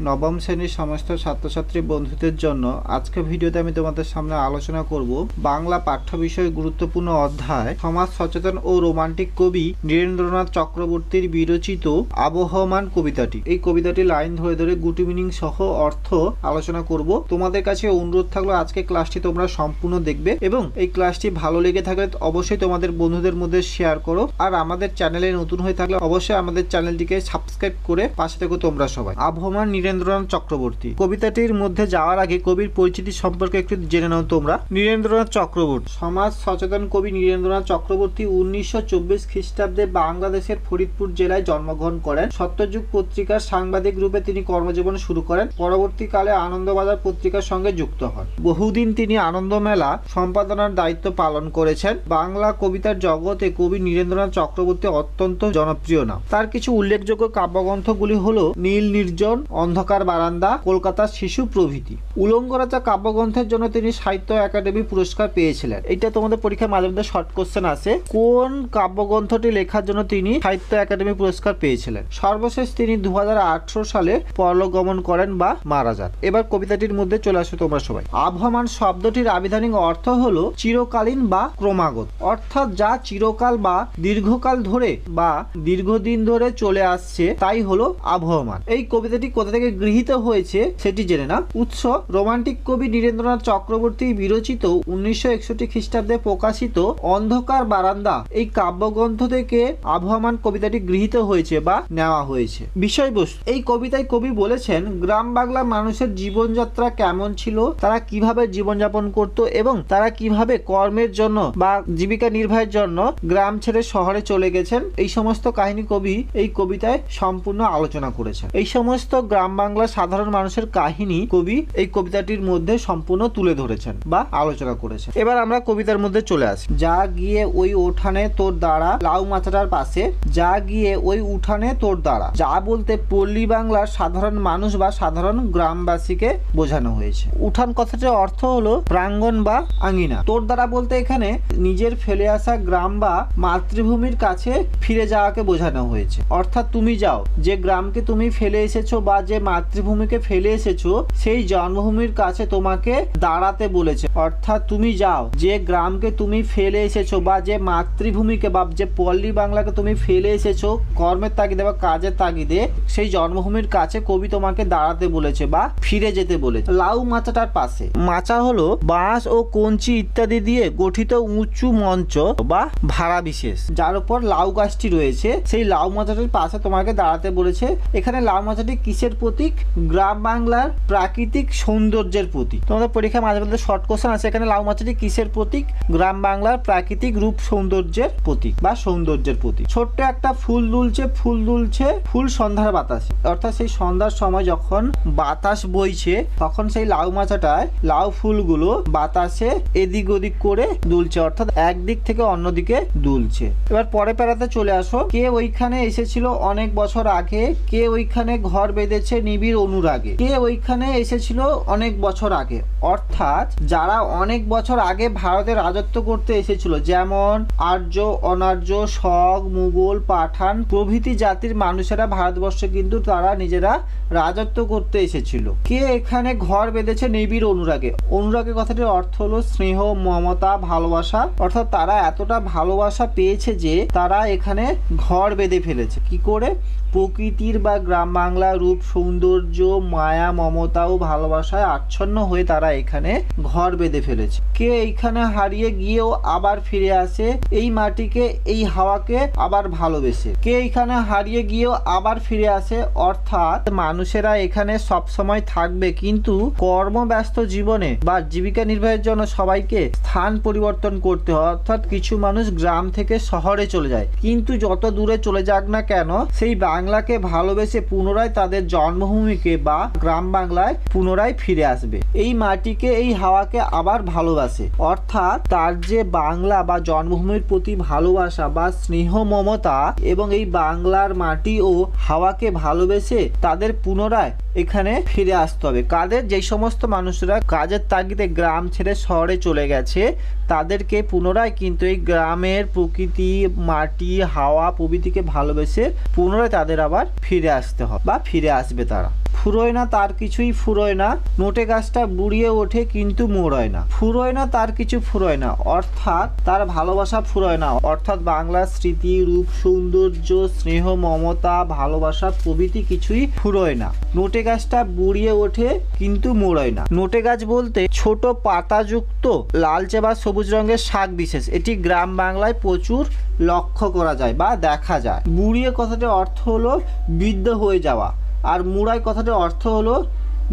নবম শ্রেণির সমস্ত ছাত্রছাত্রী বন্ধুদের জন্য আজকে ভিডিওতে আমি তোমাদের সামনে আলোচনা করব বাংলা পাঠ্য বিষয়ে গুরুত্বপূর্ণ অধ্যায় সমাজ সচেতন ও রোমান্টিক কবি নীরেন্দ্রনাথ চক্রবর্তীর বিরচিত আবহমান কবিতাটি। এই কবিতাটি লাইন ধরে ধরে গুটি মিনিং সহ অর্থ আলোচনা করব। তোমাদের কাছে অনুরোধ থাকল আজকে ক্লাসটি তোমরা সম্পূর্ণ দেখবে এবং এই ক্লাসটি ভালো লেগে থাকলে অবশ্যই তোমাদের বন্ধুদের মধ্যে শেয়ার করো। আর আমাদের চ্যানেলে নতুন হয়ে থাকলে অবশ্যই আমাদের চ্যানেলটিকে সাবস্ক্রাইব করে পাশে থেকো তোমরা সবাই। আবহমান নীরেন্দ্রনাথ চক্রবর্তী। কবিতাটির মধ্যে যাওয়ার আগে কবির পরিচিতি সম্পর্কে একটু জেনে নাও তোমরা। নীরেন্দ্রনাথ চক্রবর্তী। সমাজ সচেতন কবি নীরেন্দ্রনাথ চক্রবর্তী উনিশশো চব্বিশ খ্রিস্টাব্দে বাংলাদেশের ফরিদপুর জেলায় জন্মগ্রহণ করেন। সত্যযুগ পত্রিকার সাংবাদিক রূপে তিনি কর্মজীবন শুরু করেন। পরবর্তীকালে আনন্দবাজার পত্রিকার সঙ্গে যুক্ত হন। বহুদিন তিনি আনন্দমেলা সম্পাদনার দায়িত্ব পালন করেছেন। বাংলা কবিতার জগতে কবি নীরেন্দ্রনাথ চক্রবর্তী অত্যন্ত জনপ্রিয় নাম। তার কিছু উল্লেখযোগ্য কাব্যগ্রন্থগুলি হল নীল নির্জন অন্ধকার বারান্দা, কলকাতার শিশু প্রভৃতি। উলঙ্গরাজা কাব্যগ্রন্থের জন্য তিনি সাহিত্য একাডেমি পুরস্কার পেয়েছিলেন। এটা তোমাদের পরীক্ষার মাঝে মধ্যে শর্ট কোশ্চেন আছে। কোন কাব্যগ্রন্থটি লেখার জন্য তিনি সাহিত্য একাডেমি পুরস্কার পেয়েছিলেন? সর্বশেষ তিনি দু হাজার আঠারো সালে পরলোকগমন করেন বা মারা যান। এবার কবিতাটির মধ্যে চলে আসো তোমরা সবাই। আবহমান শব্দটির আবিধানিক অর্থ হলো চিরকালীন বা ক্রমাগত। অর্থাৎ যা চিরকাল বা দীর্ঘকাল ধরে বা দীর্ঘদিন ধরে চলে আসছে, তাই হলো আবহমান। এই কবিতাটি কোথা থেকে গৃহীত হয়েছে সেটি জেনে না উৎস, রোমান্টিক কবি নীরেন্দ্রনাথ চক্রবর্তী বিরচিত উনিশশো একষট্টি খ্রিস্টাব্দে প্রকাশিত অন্ধকার বারান্দা, এই কাব্যগ্রন্থ থেকে আবহমান কবিতাটি গৃহীত হয়েছে বা নেওয়া হয়েছে। বিষয়বস্তু, এই কবিতায় কবি বলেছেন, গ্রাম বাংলা মানুষের জীবনযাত্রা কেমন ছিল, তারা কীভাবে জীবনযাপন করত এবং তারা কীভাবে কর্মের জন্য বা জীবিকা নির্বাহের জন্য গ্রাম ছেড়ে শহরে চলে গেছেন, এই সমস্ত কাহিনী কবি এই কবিতায় সম্পূর্ণ আলোচনা করেছেন। এই সমস্ত গ্রাম বাংলার সাধারণ মানুষের কাহিনী কবি এই কবিতাটির মধ্যে সম্পূর্ণ তুলে ধরেছেন বা আলোচনা করেছেন। এবার আমরা কবিতার মধ্যে চলে আসি। যা গিয়ে ওই ওঠানে তোর দ্বারা, লাউ মাথাটার পাশে। যা গিয়ে ওই উঠানে তোর দ্বারা। যা বলতে পল্লী বাংলার সাধারণ মানুষ বা সাধারণ গ্রামবাসীকে বোঝানো হয়েছে। উঠান কথাটির অর্থ হলো প্রাঙ্গণ বা আঙ্গিনা তোর দ্বারা বলতে এখানে নিজের ফেলে আসা গ্রাম বা মাতৃভূমির কাছে ফিরে যাওয়াকে বোঝানো হয়েছে। অর্থাৎ তুমি যাও। যে গ্রামকে তুমি ফেলে এসেছ বা যে মাতৃভূমিকে ফেলে এসেছ, সেই জন্মভূমির কাছে তোমাকে দাঁড়াতে বলেছে। অর্থাৎ তুমি যাও, যে গ্রামকে তুমি ফেলে এসেছ বা যে মাতৃভূমিকে বা যে পল্লী বাংলাকে তুমি ফেলে এসেছ, কর্মের তাগিদে বা কাজের তাগিদে, সেই জন্মভূমির কাছে কবি তোমাকে দাঁড়াতে বলেছে বা ফিরে যেতে বলেছে। লাউ মাচাটার পাশে। মাচা হলো বাঁশ ও কঞ্চি ইত্যাদি দিয়ে গঠিত উঁচু মঞ্চ বা ভাড়া বিশেষ। যার উপর লাউ গাছটি রয়েছে, সেই লাউ মাচাটির পাশে তোমাকে দাঁড়াতে বলেছে। এখানে লাউ মাচাটি কিসের প্রতীক, গ্রাম বাংলার প্রাকৃতিক সৌন্দর্যের প্রতীক। তোমাদের পরীক্ষায় মাঝে মধ্যে শর্ট কোশ্চেন আছে, এখানে লাউ মাছটি কিসের প্রতীক? গ্রাম বাংলার প্রাকৃতিক রূপ সৌন্দর্যের প্রতীক বা সৌন্দর্যের প্রতীক। ছোট্ট একটা ফুল দুলছে ফুল দুলছে, ফুল সন্ধ্যার বাতাসে। অর্থাৎ সেই সন্ধ্যার সময় যখন বাতাস বইছে, তখন সেই লাউ মাচাটায় লাউ ফুলগুলো বাতাসে এদিক ওদিক করে দুলছে, অর্থাৎ একদিক থেকে অন্যদিকে দুলছে। এবার পরে পেরাতে চলে আসো। কে ওইখানে এসেছিল অনেক বছর আগে? কে ওইখানে ঘর বেঁধেছে? নিবিড় অনুরাগে। কে ওইখানে এসেছিল অনেক বছর আগে? অর্থাৎ যারা অনেক বছর আগে ভারতে রাজত্ব করতে এসেছিল, যেমন আর্য, অনার্য শক মুঘল, পাঠান প্রভৃতি জাতির মানুষেরা ভারতবর্ষে কিন্তু তারা নিজেরা রাজত্ব করতে এসেছিল। কে এখানে ঘর বেঁধেছে নিবিড় অনুরাগে? অনুরাগের কথাটির অর্থ হলো স্নেহ, মমতা, ভালোবাসা। অর্থাৎ তারা এতটা ভালোবাসা পেয়েছে যে তারা এখানে ঘর বেঁধে ফেলেছে। কি করে? প্রকৃতির বা গ্রাম বাংলা রূপ সৌন্দর্য, মায়া, মমতা ও ভালোবাসায় আচ্ছন্ন হয়ে তারা এখানে ঘর বেঁধে ফেলেছে। কে এইখানে হারিয়ে গিয়েও আবার ফিরে আসে, এই মাটিকে, এই হাওয়াকে আবার ভালোবেসে। কে এইখানে হারিয়ে গিয়েও আবার ফিরে আসে, অর্থাৎ মানুষেরা এখানে সব সময় থাকবে, কিন্তু কর্মব্যস্ত জীবনে বা জীবিকা নির্বাহের জন্য সবাইকে স্থান পরিবর্তন করতে হয়, অর্থাৎ কিছু মানুষ গ্রাম থেকে শহরে চলে যায়। কিন্তু যত দূরে চলে যাক না কেন, সেই বাংলাকে ভালোবেসে পুনরায় তাদের জন্মভূমিকে বা গ্রাম বাংলায় পুনরায় ফিরে আসবে। এই মাটিকে, এই হাওয়াকে আবার ভালোবাসে। অর্থাৎ তার যে বাংলা বা জন্মভূমির প্রতি ভালোবাসা বা স্নেহ মমতা এবং এই বাংলার মাটি ও হাওয়াকে ভালোবেসে তাদের পুনরায় এখানে ফিরে আসতে হবে। কাদের? যেই সমস্ত মানুষরা কাজের তাগিদে গ্রাম ছেড়ে শহরে চলে গেছে, তাদেরকে পুনরায় কিন্তু এই গ্রামের প্রকৃতি, মাটি, হাওয়া প্রভৃতিকে ভালোবেসে পুনরায় তাদের আবার ফিরে আসতে হবে বা ফিরে আসবে বলবে তারা। ফুরোয় না তার কিছুই ফুরোয় না, নোটে গাছটা বুড়িয়ে ওঠে কিন্তু মোড়ায় না। ফুরোয় না তার কিছু ফুরোয় না, অর্থাৎ তার ভালোবাসা ফুরোয় না। অর্থাৎ বাংলার স্মৃতি, রূপ, সৌন্দর্য, স্নেহ, মমতা, ভালোবাসা প্রভৃতি কিছুই ফুরোয় না। নোটে গাছটা বুড়িয়ে ওঠে কিন্তু মোড়ায় না। নোটে গাছ বলতে ছোট পাতাযুক্ত লালচে বা সবুজ রঙের শাক বিশেষ। এটি গ্রাম বাংলায় প্রচুর লক্ষ্য করা যায় বা দেখা যায়। বুড়িয়ে কথাটির অর্থ হলো বৃদ্ধ হয়ে যাওয়া। আর মুড়াই কথাটির অর্থ হলো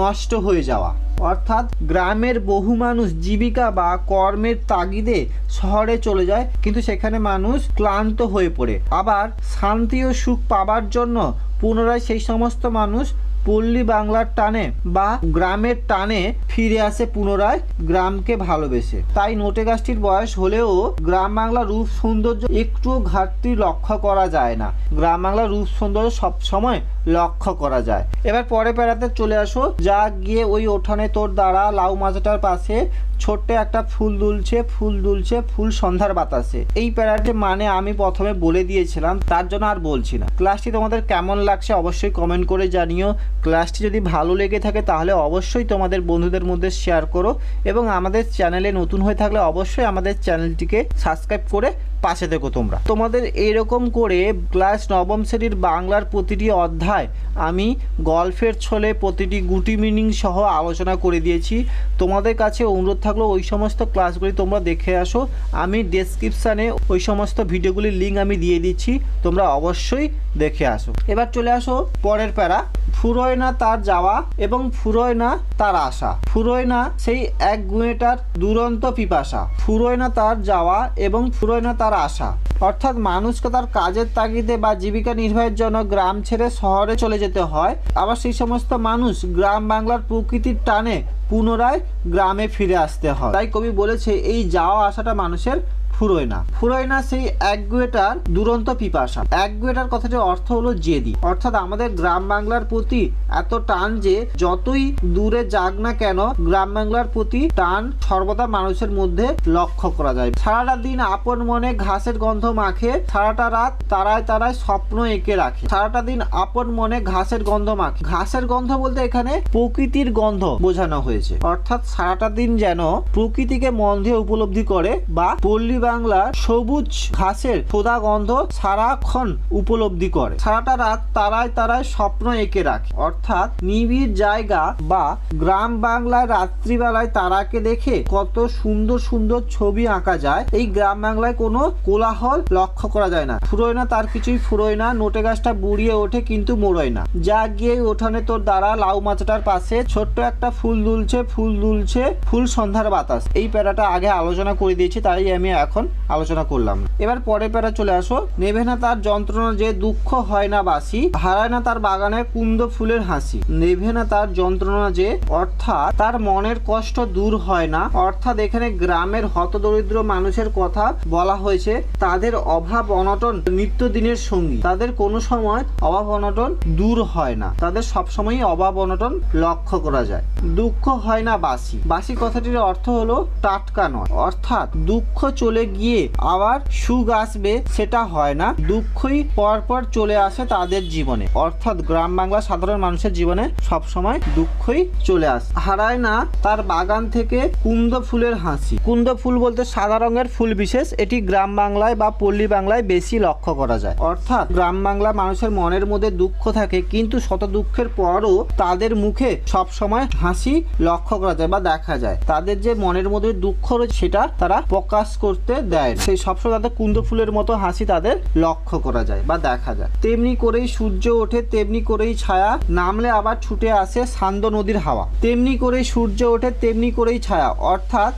নষ্ট হয়ে যাওয়া। অর্থাৎ গ্রামের বহু মানুষ জীবিকা বা কর্মের তাগিদে শহরে চলে যায়, কিন্তু সেখানে মানুষ ক্লান্ত হয়ে পড়ে। আবার শান্তি ও সুখ পাবার জন্য পুনরায় সেই সমস্ত মানুষ পল্লী বাংলার টানে বা গ্রামের টানে ফিরে আসে পুনরায় গ্রামকে ভালোবেসে। তাই নোটে গাছটির বয়স হলেও গ্রাম বাংলার রূপ সৌন্দর্য একটুও ঘাটতি লক্ষ্য করা যায় না। গ্রাম বাংলার রূপ সৌন্দর্য সব সময় লক্ষ্য করা যায়। এবার পরে পেড়াতে চলে আসো। যা গিয়ে ওই ওঠানে তোর দ্বারা লাউ মাছটার পাশে ছোট্ট একটা ফুল দুলছে ফুল দুলছে, ফুল সন্ধ্যার বাতাসে। এই প্যারাটি মানে আমি প্রথমে বলে দিয়েছিলাম, তার জন্য আর বলছি না। ক্লাসটি তোমাদের কেমন লাগছে অবশ্যই কমেন্ট করে জানিও। ক্লাসটি যদি ভালো লেগে থাকে তাহলে অবশ্যই তোমাদের বন্ধুদের মধ্যে শেয়ার করো এবং আমাদের চ্যানেলে নতুন হয়ে থাকলে অবশ্যই আমাদের চ্যানেলটিকে সাবস্ক্রাইব করে পাশে দেখো তোমরা। তোমাদের এইরকম করে ক্লাস নবম শ্রেণির বাংলার প্রতিটি অধ্যায় আমি গল্পের ছলে প্রতিটি গুটি মিনিং সহ আলোচনা করে দিয়েছি। তোমাদের কাছে অনুরোধ থাকল ওই সমস্ত ক্লাসগুলি তোমরা দেখে আসো। আমি ডেসক্রিপশানে ওই সমস্ত ভিডিওগুলির লিঙ্ক আমি দিয়ে দিচ্ছি, তোমরা অবশ্যই দেখে আসো। এবার চলে আসো পরের প্যারা। ফুরোয় না তার যাওয়া এবং ফুরোয় না তার আশা ফুরোয় না সেই এক গুঁয়েটার দুরন্ত পিপাসা। ফুরোয় না তার যাওয়া এবং ফুরোয় না তার আশা। অর্থাৎ মানুষকে তার কাজের তাগিদে বা জীবিকা নির্বাহের জন্য গ্রাম ছেড়ে শহরে চলে যেতে হয়। আবার সেই সমস্ত মানুষ গ্রাম বাংলার প্রকৃতির টানে পুনরায় গ্রামে ফিরে আসতে হয়। তাই কবি বলেছে, এই যাওয়া আসাটা মানুষের ফুরোয় না। ফুরোয় না সেই একগুয়েটার দুরন্ত পিপাসা। একগুয়েটার কথাটির অর্থ হলো জেদি। অর্থাৎ আমাদের গ্রাম বাংলার প্রতি এত টান যে যতই দূরে যাক না কেন গ্রাম বাংলার প্রতি টান সর্বদা মানুষের মধ্যে লক্ষ্য করা যায়। সারাটা দিন আপন মনে ঘাসের গন্ধ মাখে, সারাটা রাত তারায় তারায় স্বপ্ন এঁকে রাখে। সারাটা দিন আপন মনে ঘাসের গন্ধ মাখে। ঘাসের গন্ধ বলতে এখানে প্রকৃতির গন্ধ বোঝানো হয়েছে। অর্থাৎ সারাটা দিন যেন প্রকৃতিকে মন দিয়ে উপলব্ধি করে বা পল্লী বাংলার সবুজ ঘাসের সোদা গন্ধ সারাক্ষণ উপলব্ধি করে। সারাটা রাত তারায় তারায় স্বপ্ন এঁকে রাখে। অর্থাৎ নিবিড় জায়গা বা গ্রাম বাংলায় রাত্রিবেলায় তারাকে দেখে কত সুন্দর সুন্দর ছবি আঁকা যায়, এই গ্রাম বাংলায় কোনো কোলাহল লক্ষ্য করা যায় না। ফুরোয় না, তার কিছুই ফুরোয় না, নোটে গাছটা বুড়িয়ে ওঠে কিন্তু মোড়োয় না। যা গিয়ে ওঠানে তোর দ্বারা লাউ মাছটার পাশে ছোট্ট একটা ফুল দুলছে ফুল দুলছে, ফুল সন্ধ্যার বাতাস। এই প্যারাটা আগে আলোচনা করে দিয়েছি, তাই আমি এখন আলোচনা করলাম। এবার পরে প্যারা চলে আসো। নেভে না তার যন্ত্রণা যে দুঃখ হয় না বাসি, হারায় না তার বাগানে কুন্দ ফুলের হাসি। নেভে না তার যন্ত্রণা যে, অর্থাৎ তার মনের কষ্ট দূর হয় না। অর্থাৎ এখানে গ্রামের হতদরিদ্র মানুষের কথা বলা হয়েছে, তাদের অভাব অনটন নিত্যদিনের সঙ্গী। তাদের কোনো সময় অভাব অনটন দূর হয় না। তাদের সবসময়ই অভাব অনটন লক্ষ্য করা যায়। দুঃখ হয় না বাসি। বাসি কথাটির অর্থ হলো টাটকা নয়। অর্থাৎ দুঃখ চলে গিয়ে আবার সুখ আসবে, সেটা হয় না। দুঃখই পরপর চলে আসে তাদের জীবনে। অর্থাৎ গ্রাম বাংলা সাধারণ মানুষের জীবনে সবসময় দুঃখই চলে আসে। হারায় না তার বাগান থেকে কুন্দ ফুলের হাসি। কুন্দ ফুল বলতে সাদা রঙের ফুল বিশেষ। এটি গ্রাম বাংলায় বা পল্লী বাংলায় বেশি লক্ষ্য করা যায়। অর্থাৎ গ্রাম বাংলা মানুষের মনের মধ্যে দুঃখ থাকে, কিন্তু শত দুঃখের পরও তাদের মুখে সব সময় হাসি লক্ষ্য করা যায় বা দেখা যায়। তাদের যে মনের মধ্যে দুঃখ রয়েছে, সেটা তারা প্রকাশ করতে দেয়। সেই সবসময় তাদের কুন্দ ফুলের মতো হাসি তাদের লক্ষ্য করা যায় বা দেখা যায়। তেমনি করেই সূর্য ওঠে, তেমনি করেই ছায়া নামলে আবার ছুটে আসে সান্দ নদীর হাওয়া। তেমনি করেই সূর্য ওঠে, তেমনি করেই ছায়া। অর্থাৎ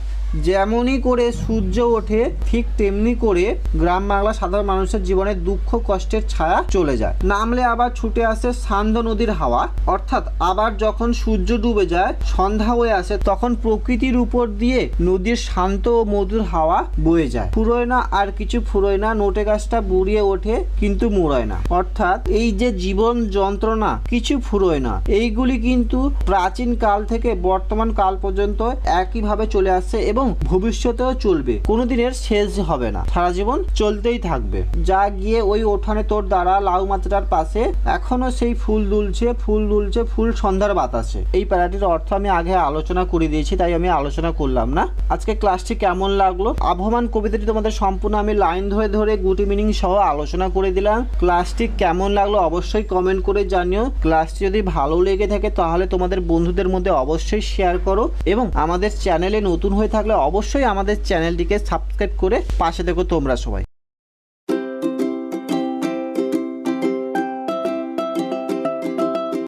যেমনই করে সূর্য ওঠে, ঠিক তেমনি করে গ্রাম বাংলা সাধারণ মানুষের জীবনে দুঃখ, কষ্টের ছায়া চলে যায়। নামলে আবার ছুটে আসে সান্দ নদীর হাওয়া। অর্থাৎ আবার যখন সূর্য ডুবে যায়, সন্ধ্যা হয়ে আসে, তখন প্রকৃতির উপর দিয়ে নদীর শান্ত ও মধুর হাওয়া বয়ে যায়। ফুরোয় না আর কিছু ফুরোয় না নোটে গাছটা বুড়িয়ে ওঠে, কিন্তু মুড়ায় না অর্থাৎ এই যে জীবন যন্ত্রণা, কিছু ফুরোয় না এইগুলি কিন্তু প্রাচীন কাল থেকে বর্তমান কাল পর্যন্ত একইভাবে চলে আসছে এবং ভবিষ্যতেও চলবে। কোনোদিনের শেষ হবে না। সারা জীবন চলতেই থাকবে। যা গিয়ে ওই ওঠানে তোর দ্বারা লাউ মাত্রার পাশে এখনও সেই ফুল দুলছে ফুল দুলছে, ফুল সন্ধ্যার বাতাসে। এই প্যারাটির অর্থ আমি আগে আলোচনা করে দিয়েছি, তাই আমি আলোচনা করলাম না। আজকে ক্লাসটি কেমন লাগল? আবহমান কবিতাটি তোমাদের সম্পূর্ণ আমি লাইন ধরে ধরে গুটি মিনিং সহ আলোচনা করে দিলাম। ক্লাসটি কেমন লাগল অবশ্যই কমেন্ট করে জানিও। ক্লাসটি যদি ভালো লেগে থাকে তাহলে তোমাদের বন্ধুদের মধ্যে অবশ্যই শেয়ার করো এবং আমাদের চ্যানেলে নতুন হয়ে থাকলে অবশ্যই আমাদের চ্যানেলটিকে সাবস্ক্রাইব করে পাশে দেখো তোমরা সবাই।